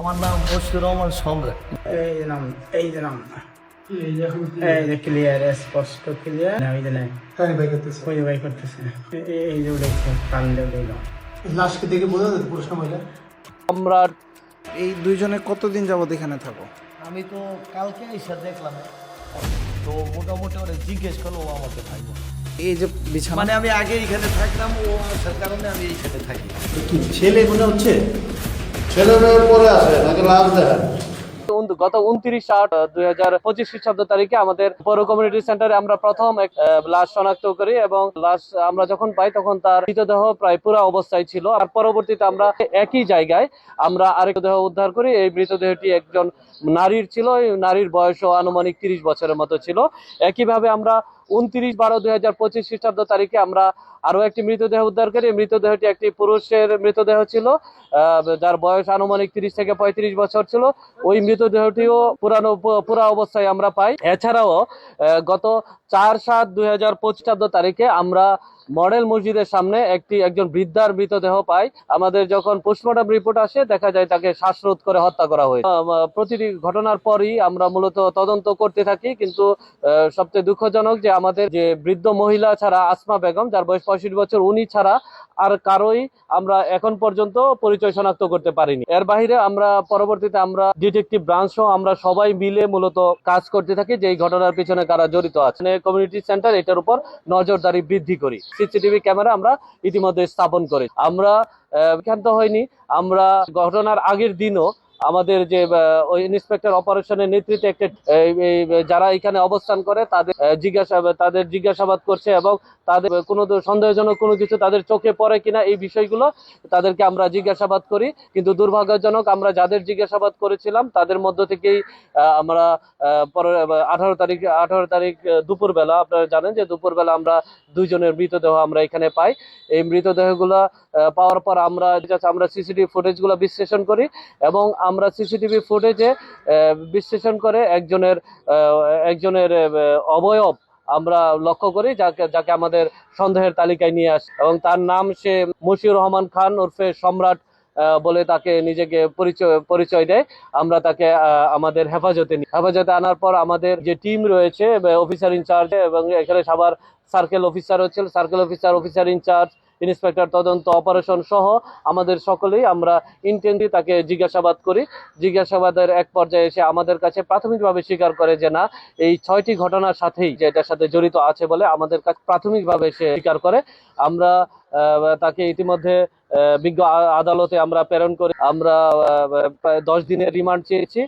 আমার নাম মশিউর রহমান সম্রাট এই যে নাম এই যে নাম। এই যে ক্লিয়ার স্পষ্ট ক্লিয়ার করতেছে। ভাই এই- যে উঠেছে কান দিয়ে লাশকে দেখে বোঝা যায় পুরুষ মহিলা সম্রাট এই দুইজনে কতদিন যাবত এখানে থাকো আমি তো কালকে এসে দেখলাম। তো মোটামুটি ওরা জিজ্ঞেস করল ও আমাকে থাকব। এই যে বিছানা মানে আমি আগে এখানে থাকলাম ও আসার কারণে আমি এইখানে থাকি। ছেলে মনে হচ্ছে? গত উনত্রিশ আট দুই হাজার পঁচিশ খ্রিস্টাব্দ তারিখে আমাদের পৌর কমিউনিটি সেন্টারে আমরা প্রথম এক লাশ শনাক্ত করি এবং লাশ আমরা যখন পাই তখন তার মৃতদেহ প্রায় পুরা অবস্থায় ছিল। আর পরবর্তীতে আমরা একই জায়গায় আমরা আরেক দেহ উদ্ধার করি। এই মৃতদেহটি একজন নারীর ছিল। এই নারীর বয়সও আনুমানিক তিরিশ বছরের মতো ছিল। একইভাবে আমরা উনত্রিশ বারো দুই হাজার পঁচিশ খ্রিস্টাব্দ তারিখে আমরা আরও একটি মৃতদেহ উদ্ধার করি। মৃতদেহটি একটি পুরুষের মৃতদেহ ছিল। যার বয়স আনুমানিক তিরিশ থেকে পঁয়ত্রিশ বছর ছিল। ওই মৃতদেহটিও পুরানো, পুরা অবস্থায় আমরা পাই। এছাড়াও গত চার সাত দুই হাজার পঁচিশাব্দ তারিখে আমরা মডেল মসজিদের সামনে একটি, একজন বৃদ্ধার মৃতদেহ পাই আমাদের যখন পোস্টমর্টম রিপোর্ট আসে, দেখা যায় তাকে শ্বাসরোধ করে হত্যা করা হয়েছে। প্রতিটি ঘটনার পরই আমরা মূলত তদন্ত করতে থাকি, কিন্তু সবচেয়ে দুঃখজনক যে আমাদের যে বৃদ্ধ মহিলা ছাড়া আসমা বেগম, যার বয়স পঁয়ষট্টি বছর, উনি ছাড়া আর কারোই আমরা এখন পর্যন্ত পরিচয় শনাক্ত করতে পারিনি। এর বাহিরে আমরা পরবর্তীতে আমরা ডিটেকটিভ ব্রাঞ্চ আমরা সবাই মিলে মূলত কাজ করতে থাকি যে ঘটনার পিছনে কারা জড়িত আছে কমিউনিটি সেন্টার এটার উপর নজরদারি বৃদ্ধি করি। সিসিটিভি ক্যামেরা আমরা ইতিমধ্যে স্থাপন করি আমরা ক্ষান্ত হয়নি আমরা ঘটনার আগের দিনও আমাদের যে ওই ইন্সপেক্টর অপারেশনের নেতৃত্বে একটা যারা এখানে অবস্থান করে, তাদের জিজ্ঞাসা, তাদের জিজ্ঞাসাবাদ করছে এবং তাদের কোনো সন্দেহজনক কোনো কিছু তাদের চোখে পড়ে কিনা এই বিষয়গুলো তাদেরকে আমরা জিজ্ঞাসাবাদ করি। কিন্তু দুর্ভাগ্যজনক আমরা যাদের জিজ্ঞাসাবাদ করেছিলাম, তাদের মধ্য থেকেই আমরা আঠারো তারিখ আঠারো তারিখ দুপুরবেলা, আপনারা জানেন যে দুপুরবেলা আমরা দুইজনের মৃতদেহ আমরা এখানে পাই। এই মৃতদেহগুলো পাওয়ার পর আমরা আমরা সিসিটিভি ফুটেজগুলো বিশ্লেষণ করি এবং আমরা সিসিটিভি ফুটেজে বিশ্লেষণ করে একজনের একজনের অবয়ব আমরা লক্ষ্য করি, যাকে যাকে আমাদের সন্দেহের তালিকায় নিয়ে আসে। এবং তার নাম সে মশিউর রহমান খান ওরফে সম্রাট বলে তাকে নিজেকে পরিচয় পরিচয় দেয়। আমরা তাকে আমাদের হেফাজতে নিই। হেফাজতে আনার পর আমাদের যে টিম রয়েছে অফিসার ইনচার্জ এবং এখানে সবার সার্কেল অফিসার হচ্ছে circle officer officer incharge inspector তদন্ত অপারেশন সহ আমাদের সকলেই আমরা ইন্টেন্সি তাকে জিজ্ঞাসাবাদ করি। জিজ্ঞাসাবাদের এক পর্যায়ে এসে আমাদের কাছে প্রাথমিকভাবে স্বীকার করে যে না, এই ছয়টি ঘটনার সাথেই যে এটার সাথে জড়িত আছে বলে আমাদের কাছে প্রাথমিকভাবে সে স্বীকার করে। আমরা তাকে ইতিমধ্যে বিজ্ঞ আদালতে আমরা প্রেরণ করি। আমরা দশ দিনের রিমান্ড চেয়েছি।